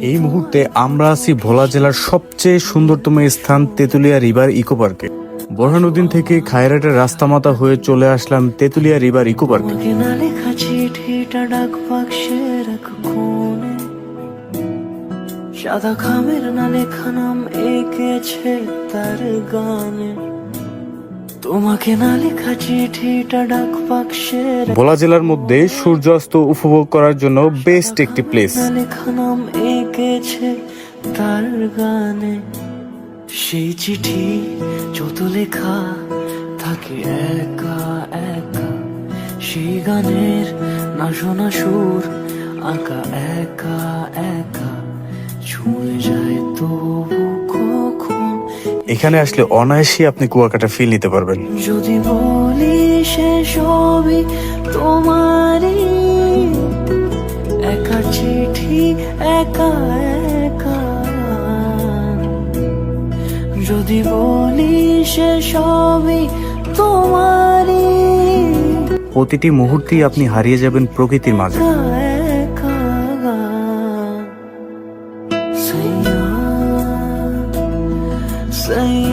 এই মুহূর্তে আমরা আছি ভোলা জেলার সবচেয়ে সুন্দরতম স্থান তেতুলিয়া রিভার ইকো পার্কে। বোরহানুদ্দিন থেকে খায়রাটের রাস্তা রাস্তামাতা হয়ে চলে আসলাম তেতুলিয়া রিভার ইকো পার্কে। সাদা খামের না লেখা নাম এঁকেছে তার গানে। তোমাকে না লেখা চিঠিটা ডাক বাক্সে ভোলা জেলার মধ্যে সূর্যাস্ত উপভোগ করার জন্য বেস্ট একটি প্লেস। লেখা নাম এঁকেছে তার গানে। সেই চিঠি যত লেখা থাকে একা একা। সেই গানের না শোনা সুর আঁকা একা একা। ছুঁয়ে যায় তবু এখানে আসলে অনায়াসে আপনি কুয়াকাটা ফিল নিতে পারবেন। যদি বলি সে সবই তোমারই একা চিঠি একা একা। যদি বলি সে সবই তোমারই প্রতিটি মুহূর্তেই আপনি হারিয়ে যাবেন প্রকৃতির মাঝে। say